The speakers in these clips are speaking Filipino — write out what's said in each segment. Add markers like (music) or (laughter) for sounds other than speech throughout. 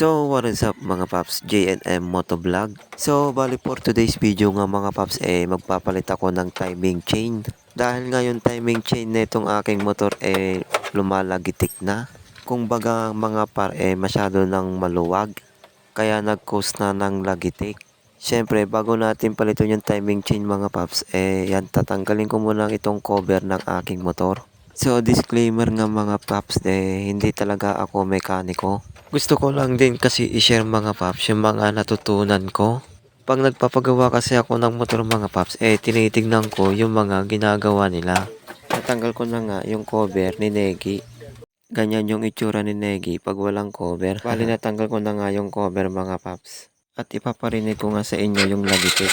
So, what is up mga paps, JNM Motovlog. So, bali for today's video nga mga paps, eh, magpapalit ako ng timing chain. Dahil nga yung timing chain na itong aking motor, eh, lumalagitik na. Kung baga mga par, eh, masyado nang maluwag. Kaya nag-cause na ng lagitik. Siyempre, bago natin palitan yung timing chain mga paps, eh, yan, tatanggalin ko muna itong cover ng aking motor. So, disclaimer nga mga paps, eh, hindi talaga ako mekaniko. Gusto ko lang din kasi i-share mga paps yung mga natutunan ko. Pag nagpapagawa kasi ako ng motor mga paps, eh tinitignan ko yung mga ginagawa nila. Natanggal ko na nga yung cover ni Negi. Ganyan yung itsura ni Negi pag walang cover. Bali natanggal ko na nga yung cover mga paps. At ipaparinig ko nga sa inyo yung lagitik.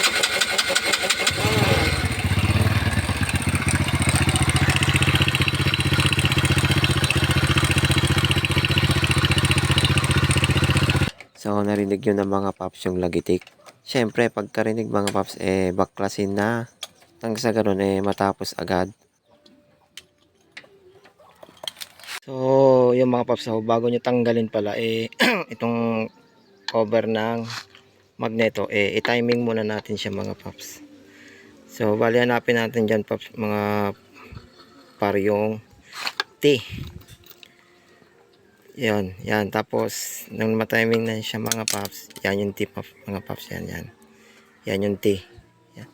So, narinig yun ng mga paps yung lagitik. Siyempre, pagkarinig mga paps, eh, baklasin na. Hanggang sa ganun, eh, matapos agad. So, yung mga paps, oh, bago nyo tanggalin pala, eh, (clears throat) itong cover ng magneto, eh, i-timing muna natin siya mga paps. So, bali hanapin natin dyan paps, mga par yung T. Yan, yan. Tapos, nung matiming na siya mga paps, yan yung T paps, mga paps, yan, yan. Yan yung T. Yan.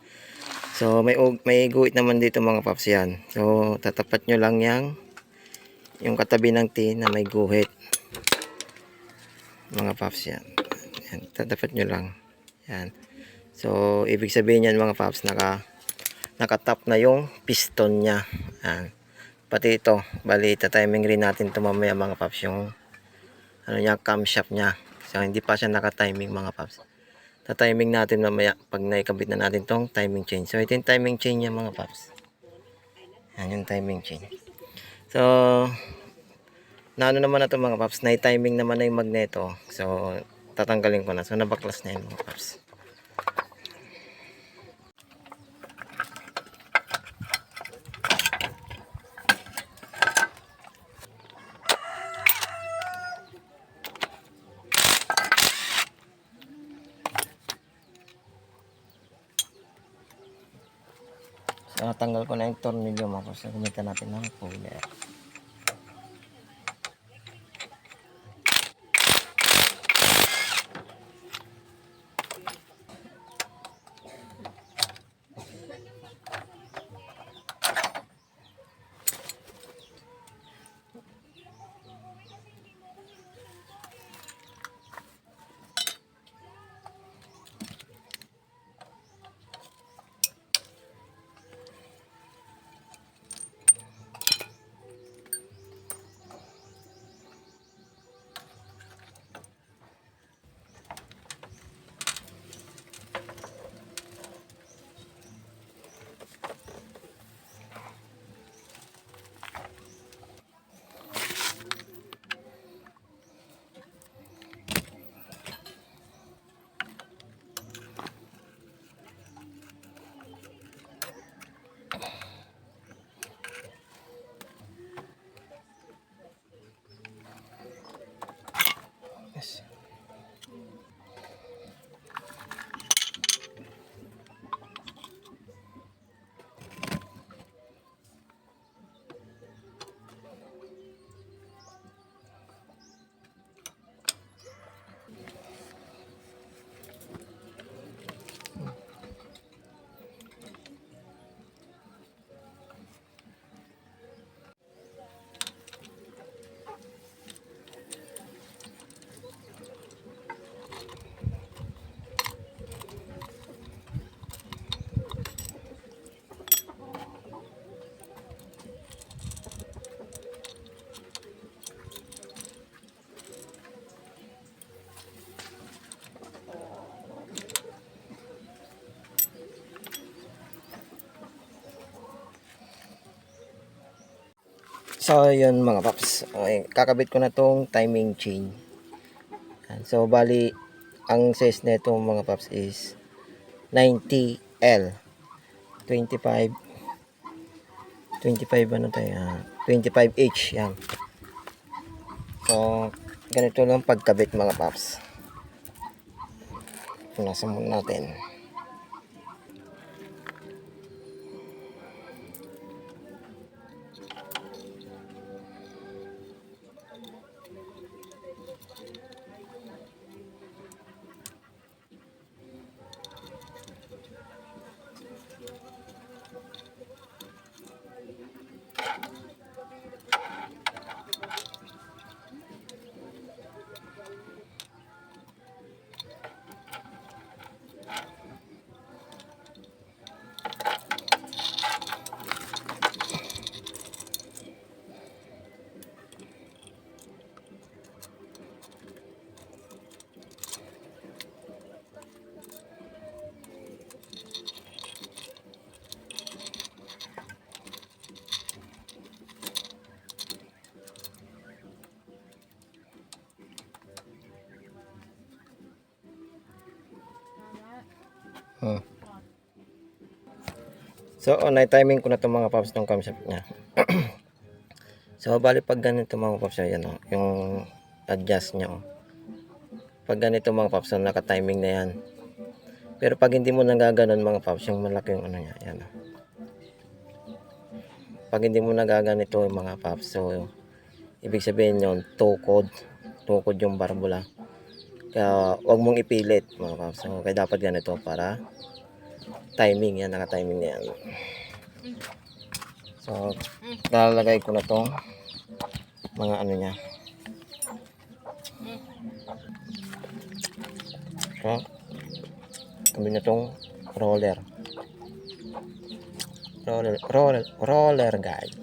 So, may, may guhit naman dito mga paps yan. So, tatapat nyo lang yang yung katabi ng T na may guhit. Mga paps yan. yan. Tatapat nyo lang. Yan. So, ibig sabihin yan mga paps, naka, nakatap na yung piston niya. Yan. Pati ito, bali, timing rin natin ito mamaya mga paps, yung ano niya, camshaft niya. So, hindi pa siya naka-timing mga paps. Ta-timing natin mamaya pag naikabit na natin tong timing chain. So, ito yung timing chain niya mga paps. Yan yung timing chain. So, na ano naman na ito mga paps, na-timing naman na yung magneto. So, tatanggalin ko na. So, nabaklas na yun mga paps. So, natanggal ko na yung tornilyo mga paps. So, gamitan natin ng puller. Yes. So, yun mga paps. Okay, kakabit ko na tong timing chain. So, bali, ang size nito mga paps is 90L. 25 25 ano tayo? ah, 25H yan. So, ganito lang pagkabit mga paps. Punasan muna natin. Hmm. So, on timing ko na itong mga paps ng concept niya. (clears throat) so, bali pag ganito mga paps, yan o, yung adjust niya o. Pag ganito mga paps, so, naka-timing na yan. Pero pag hindi mo nagaganon mga paps, yung malaki yung ano niya, yan o. Pag hindi mo nagaganito mga paps, so, ibig sabihin yun, tukod. Tukod yung barbula. Kaya, wag mong ipilit mga paps. So, kaya dapat ganito para timing yan, naka-timing na yan. So, lalagay ko na tong mga ano niya. So, kami na tong roller. Roller, roller, roller guide.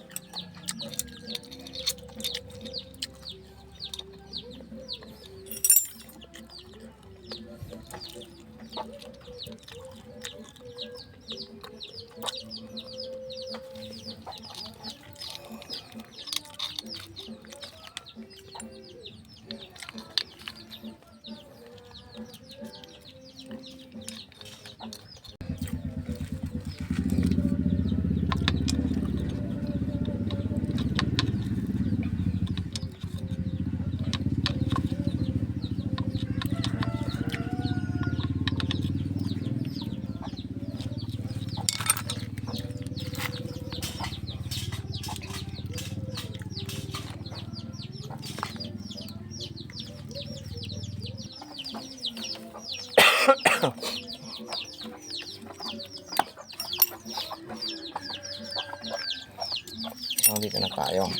So, dito na tayo.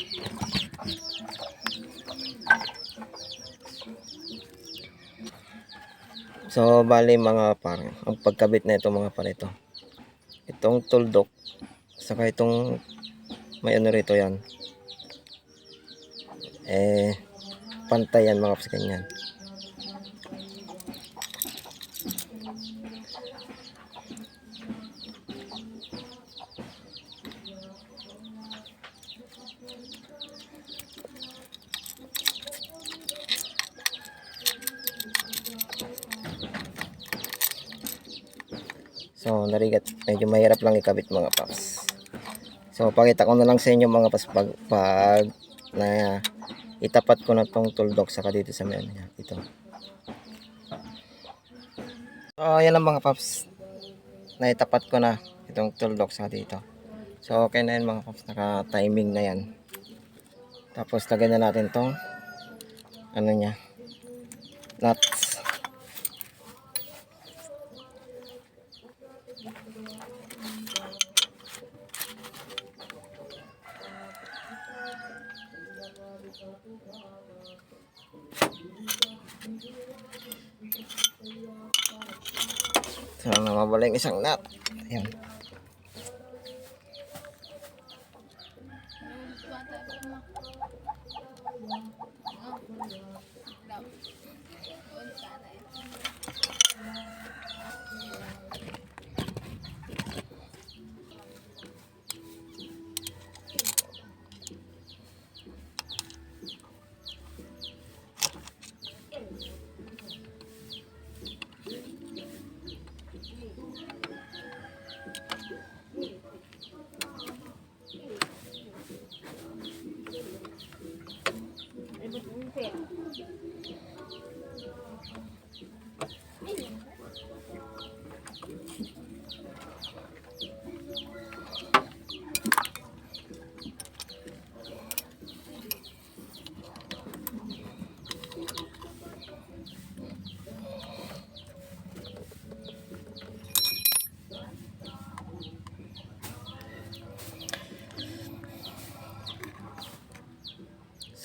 So, bali mga par, ang pagkabit na ito mga par ito. Itong tuldok, saka itong may ano rito yan. Eh, pantay yan mga paps ganyan. So, narigat. Medyo mahirap lang ikabit mga paps. So, pakita ko na lang sa inyo mga paps pag, pag na itapat ko na tong tuldok saka dito sa may niya. Ito. So, ayan lang mga paps. Naitapat ko na itong tuldok saka dito. So, okay na yan mga paps. Naka-timing na yan. Tapos, lagyan na natin tong ano niya. Nuts. So, namabala yung isang nut. Ayan.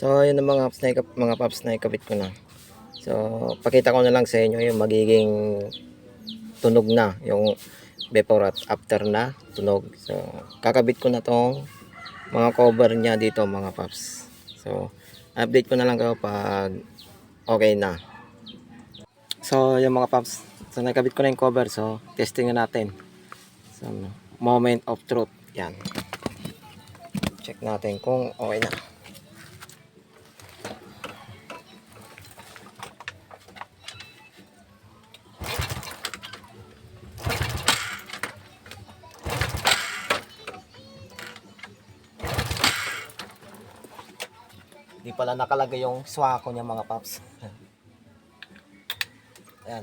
So, yun ang mga paps na, mga paps na ikabit ko na. So, pakita ko na lang sa inyo yung magiging tunog na, yung before at after na tunog. So, kakabit ko na tong mga cover niya dito mga paps. So, update ko na lang kayo pag okay na. So, yung mga paps, so nakabit ko na yung cover. So, testing na natin. So, moment of truth. Yan. Check natin kung okay na. Pala nakalagay yung swako niya mga paps. (laughs) Ayan.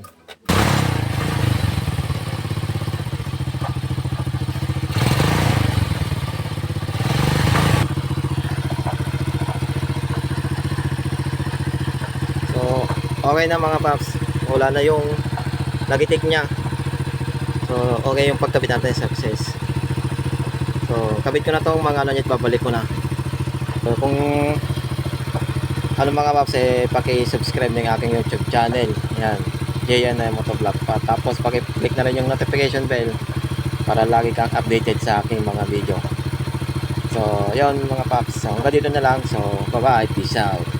So, okay na mga paps. Wala na yung nagitik niya. So, okay yung pagkabit natin success. So, kabit ko na tong mga ano niya, babalik ko na. So, kung ano mga paps, eh, paki-subscribe ng aking YouTube channel. Yan. JNI Motovlog pa. Tapos, paki-click na rin yung notification bell para lagi kang updated sa aking mga video. So, yon mga paps. So, hanggang dito na lang. So, bye-bye. Peace out.